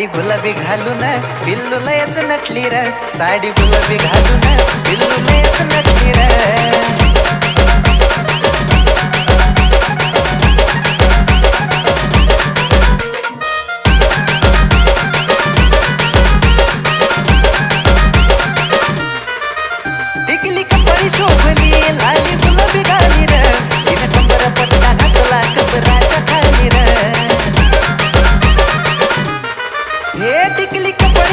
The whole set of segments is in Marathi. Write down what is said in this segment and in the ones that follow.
साडी गुलाबी घालून बिल्लू लयच नटली रे साडी गुलाबी घालून बिल्लू लयच नटली रे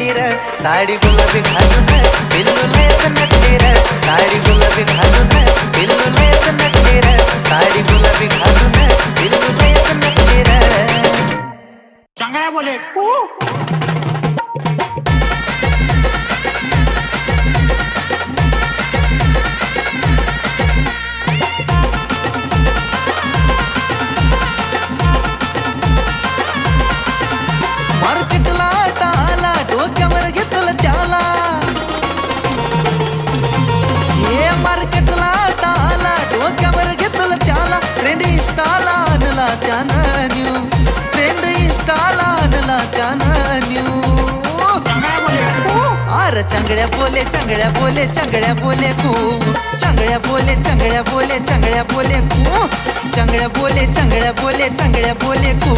घालीर साडी गुलाबी घालून बिल्लूनेच नटलीर साडी गुलाबी घालून बिल्लूनेच नटलीर साडी गुलाबी घालून बिल्लूनेच नटलीर चांगला बोले त्यानं न्यू. ट्रेंड इन्स्टाला आणला त्यानं न्यू. बोले आर चांगड्या बोले चांगड्या बोले चांगड्या बोले कू चांगड्या बोले चांगड्या बोले चांगड्या बोले कू चांगड्या बोले चांगड्या बोले चांगड्या बोले कू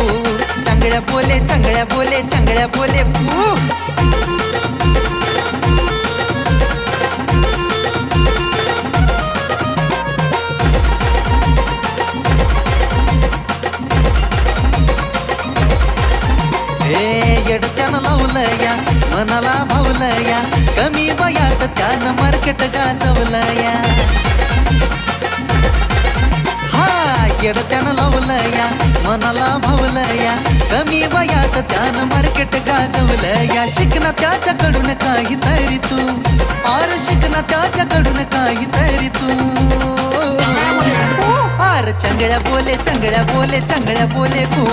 चांगड्या बोले चांगड्या बोले चांगड्या बोले कू येडत्यानं लावलं या मनाला भावलं या कमी वयात त्यानं मार्केट गाजवलं या. हा येडत्यानं लावलं या मनाला भावलं या कमी वयात त्यानं मार्केट गाजवलं या. शिकणं त्याच्याकडून काहीतरी तू आर शिकणं त्याच्याकडून काहीतरी तू. आर चंगळ्या बोले चंगळ्या बोले चंगळ्या बोले खू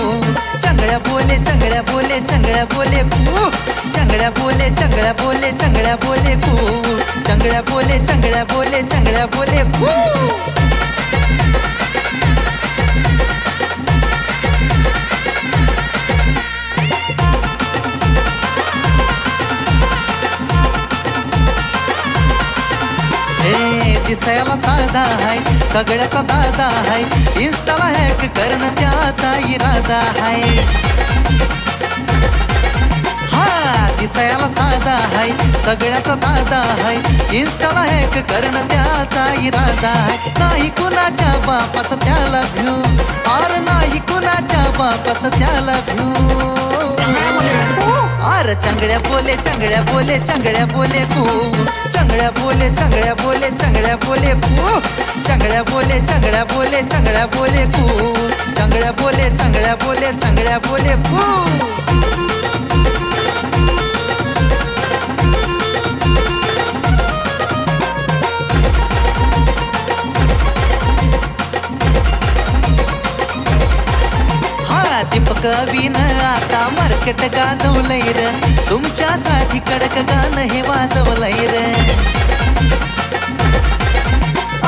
चंगळ्या बोले चंगळ्या बोले चंगळ्या बोले खू चंगळ्या बोले चंगळ्या बोले चंगळ्या बोले खू चंगळ्या बोले चंगळ्या बोले चंगळ्या बोले खू दिसायला साधा हाय सगळ्याचा दादा हाय. इन्स्टाला हॅक करणं त्याचा इरादा हाय. हा दिसायला साधा हाय सगळ्याचा दादा हाय. इन्स्टाला हॅक करणं त्याचा इरादा हाय. नाही कुणाच्या बापाचा त्याला भ्यू आर नाही कुणाच्या बापाचा त्याला भ्यू आर चांगड्या बोले चांगड्या बोले चांगड्या बोले पू चांगड्या बोले चांगड्या बोले चांगड्या बोले पू चांगड्या बोले चांगड्या बोले चांगड्या बोले पू चांगड्या बोले चांगड्या बोले चांगड्या बोले पू दीपक विन आता मार्केट गाजवलंय र. तुमच्यासाठी कडक गाणं हे वाजवलंय र.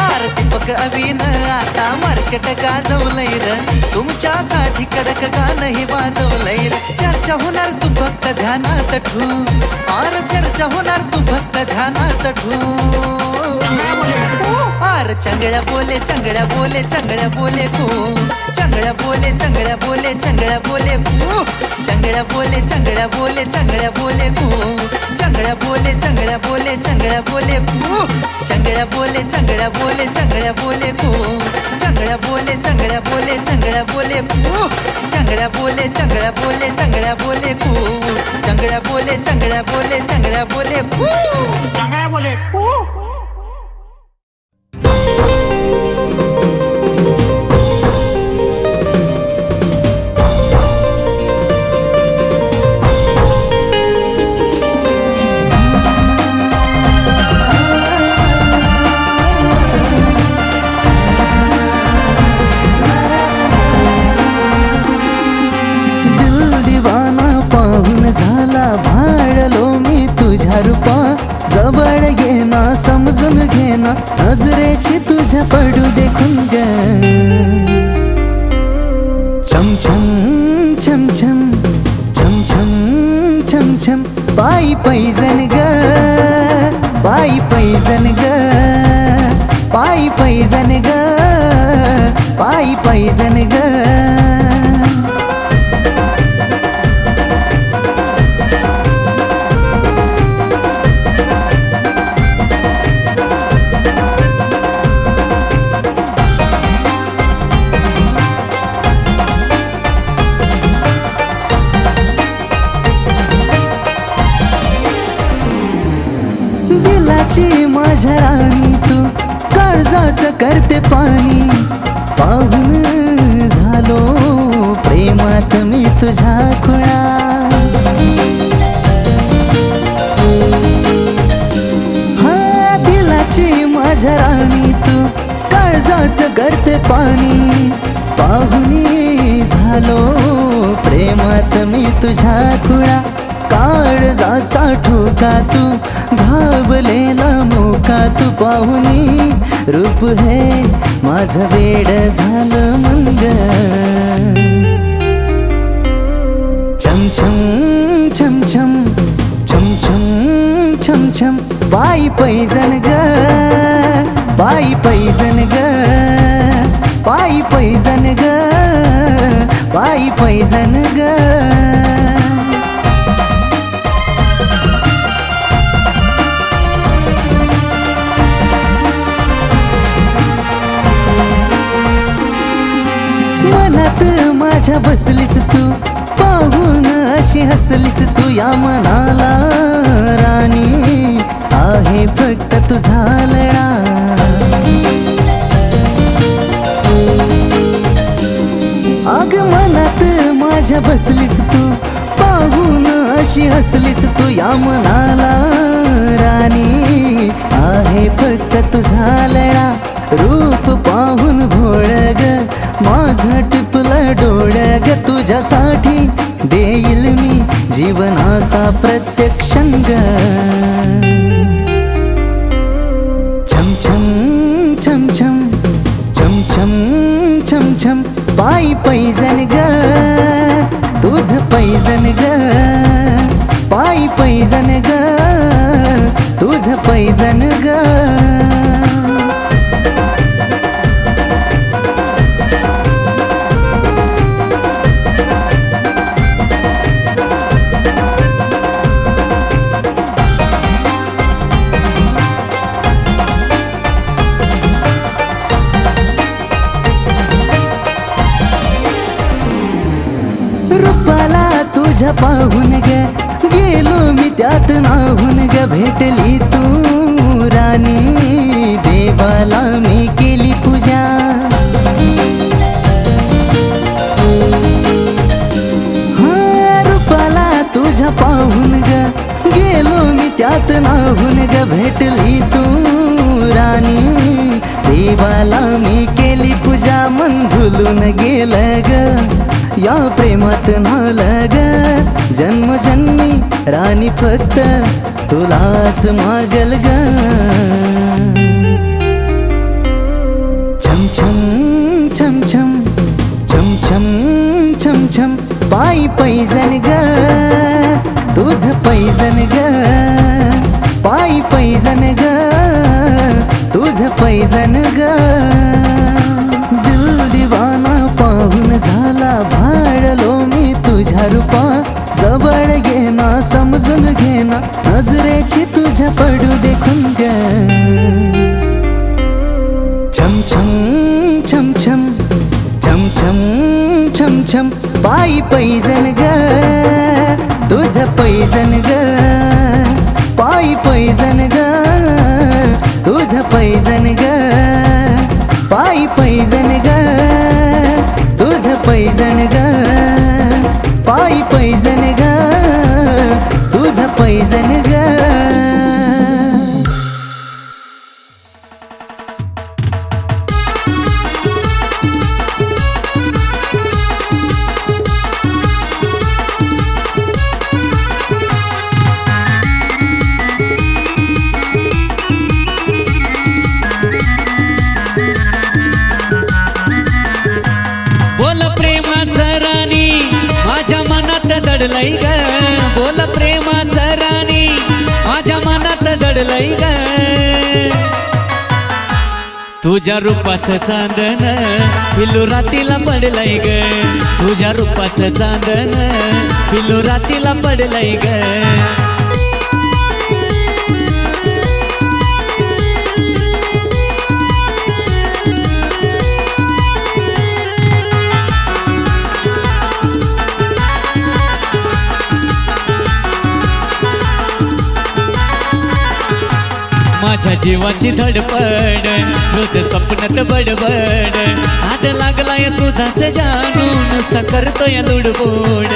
आर दीपक अभिन आता मार्केट गाजवलंय र. तुमच्यासाठी कडक गाणं हे वाजवलंय र. चर्चा होणार तू भक्त ध्यानात ठू आर चर्चा होणार तू भक्त ध्यानात ठू आर चांगड्या बोले चांगड्या बोले चांगड्या बोले कू चांगड्या बोले चांगड्या बोले चांगड्या बोले कू चांगड्या बोले चांगड्या बोले चांगड्या बोले कू चांगड्या बोले चांगड्या बोले चांगड्या बोले कू चांगड्या बोले चांगड्या बोले चांगड्या बोले कू चांगड्या बोले चांगड्या बोले चांगड्या बोले कू चांगड्या बोले चांगड्या बोले चांगड्या बोले कू चांगड्या बोले चांगड्या बोले चांगड्या बोले कू चांगल्या बोले दिल समजून घेना नजरेची तुझ्या पडू देखून ग. छम छम छम छम छम छम छम छम पायी पैजन ग. पायी पैजन ग. पायी पैजन ग. पायी पैजन ग. झालो प्रेमात मी तुझ्या खुणा. हा दिलाची माझ्या राणी तू काळजाच करते पाणी. पाहुणी झालो प्रेमात मी तुझ्या खुणा. काळजाचा ठोका तू घाबलेला मोका तू पाहुनी रूप हे माझं वेड झालं मंग. छमछम छमछम छमछम छमछम बाई पैजन ग. बाई पैजन ग. बाई पैजन ग. बाई पैजन ग. माझ्या बसलीस तू? पाहून अशी हसलीस तू या मनाला? राणी आहे फक्त तुझा लढा. अग मनात माझ्या बसलीस तू? पाहून अशी हसलीस तू या मनाला? राणी आहे फक्त तुझा लढा. रू तुझ्यासाठी देईल मी जीवनाचा प्रत्येक क्षंग छम छम छम छम छम छम छम छम पायी पैजन ग. तुझ पैजन ग. पायी पैजन ग. तुझ पैजन ग. तुझ्या पाहून ग गेलो मी त्यात नाहून ग भेटली तू राणी देवाला मी केली पूजा। हा, रूपाला तुझ्या पाहून ग गेलो मी त्यात नाहून ग भेटली तू राणी देवाला मी केली पूजा। मन भुलून गेलं ग या प्रेमात नालं ग जन्मजन्मी राणी फक्त तुलाच मागल ग. छम छम छम छम छम छम छम छम पायी पैजन ग. तुझ पैजन ग. पायी पैजन ग. तुझ पैजन ग. दिल दिवाना पाहून झाला भाडलो मी तुझ्या रूपा जवळ घेना समजून घेना नजरेची तुझ्या पडू देखून ग. छम छम छम छम छम छम छम छम पायी पैजन ग. तुझ पैजन ग. पायी पैजन ग. तुझ पैजन ग. पायी पैजन ग. तुझ पैजन ग. पायी पैजन ग पैजन ग. बोल प्रेमाचं राणी माझ्या मनात दडलय ग. बोल प्रेम दडलय ग. तुझ्या रूपाचं चांदन पिल्लू रातीला पडलंय ग. तुझ्या रूपाचं चांदन पिल्लू रातीला पडलंय ग. माझ्या जीवाची धडपड रोज स्वप्नात बडबड. हात लागलाय तुझाच जाणून नुसता करतोय लुडबोड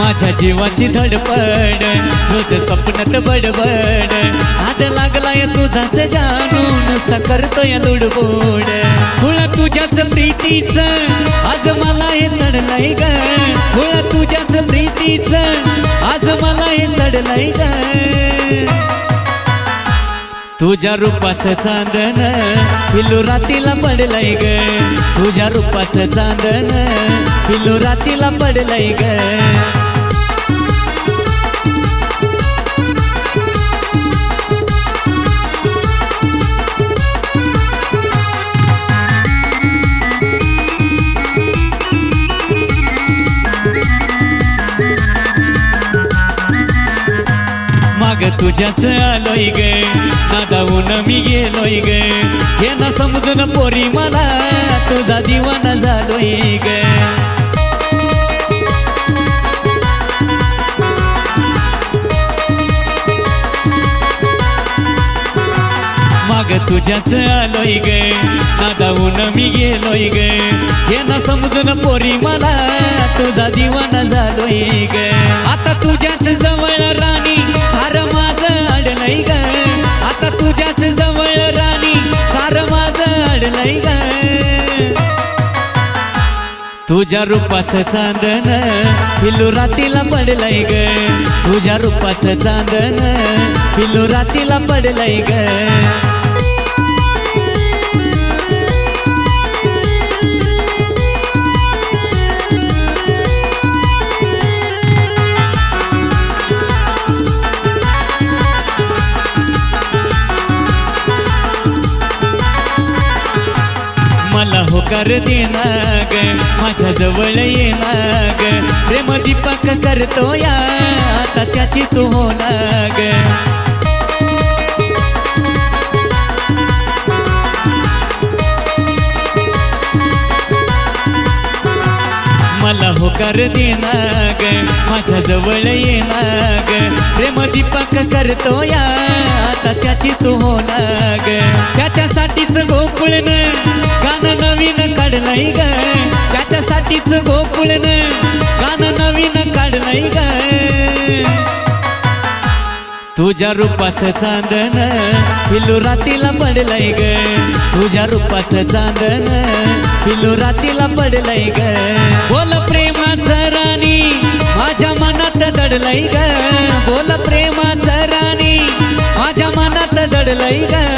माझ्या जीवाची धडपड रोज स्वप्नात बडबड. हात लागलाय तुझाच जानू नुसता करतोय लुडबोड. फुळा तुझ्याच प्रीतीच आज मला हे चढलंय ग. फुळा तुझ्याच प्रीतीच आज मला हे चढलंय ग. तुझ्या रूपाचं चांदन पिलू रातीला पडलंय ग. तुझ्या रूपाचं चांदन पिलू रातीला पडलंय ग. तुझ्याच आलोय ग. नादावून मी गेलोय ग. हे ना समजून पोरी मला तुझा दिवाना झालोय ग. माग तुझ्याच आलोय ग. नादावून मी गेलोय ग. हे ना समजून पोरी मला तुझा दिवाना झालोय ग. आता तुझ्याच जवळ अडलंय ग. आता तुझ्याच जवळ राणी सार माझं अडलंय ग. तुझ्या रूपाचं चांदन पिलू रातीला पडलंय ग. तुझ्या रूपाचं चांदन पिलू रातीला पडलंय ग. कर होकार देना ग माझ्या जवळ येना ग प्रेम दीपक करतो या आता त्याची तू होना ग मला होकार देना ग माझ्या जवळ येना ग प्रेम दीपक करतो या आता त्याची तू होना ग त्याच्यासाठीच गोकुळन गाणं नवीन काढलंय ग. त्याच्यासाठीच गोकुळन गाणं नवीन काढलंय ग. तुझ्या रूपाचं चांदन पिल्लू रातीला पडलंय ग. तुझ्या रूपाचं चांदन पिल्लू रातीला पडलंय ग. बोल प्रेमाचं राणी माझ्या मनात दडलंय ग. बोल प्रेमाचं राणी माझ्या मनात दडलंय ग.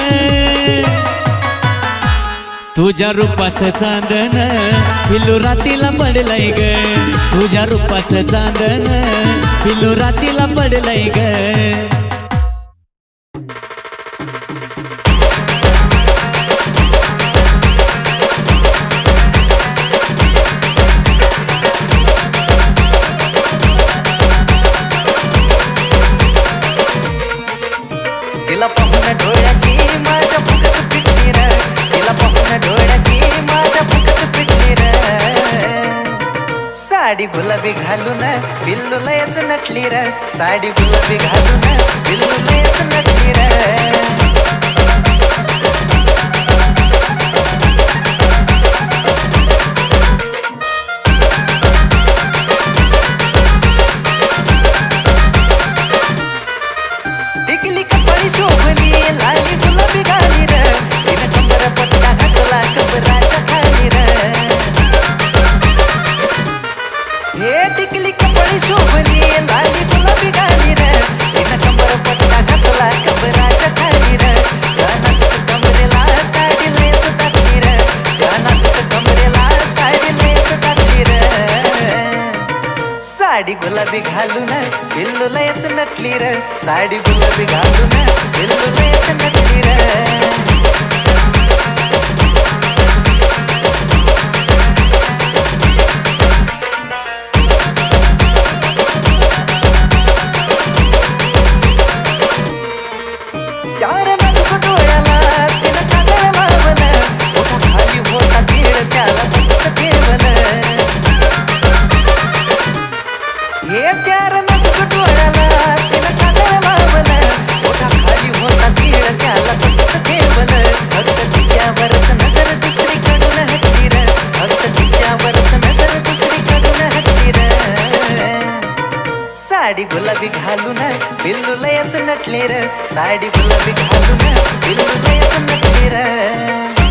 तुझ्या रूपाचं चांदन पिलू रातीला पडलंय ग. तुझ्या रूपाचं चांदन पिलू रातीला पडलंय ग. साडी गुलाबी घालून पिल्लू लयच नटली र साडी गुलाबी घालून पिल्लू लयच नटली र साडी गुलाबी घालून पिल्लू लयच नटली र. साडी गुलाबी घालून पिल्लू लयच नटली र. साडी गुलाबी घालून बिल्लू लयच नटले र साडी गुलाबी घालून बिल्लू लयच नटले र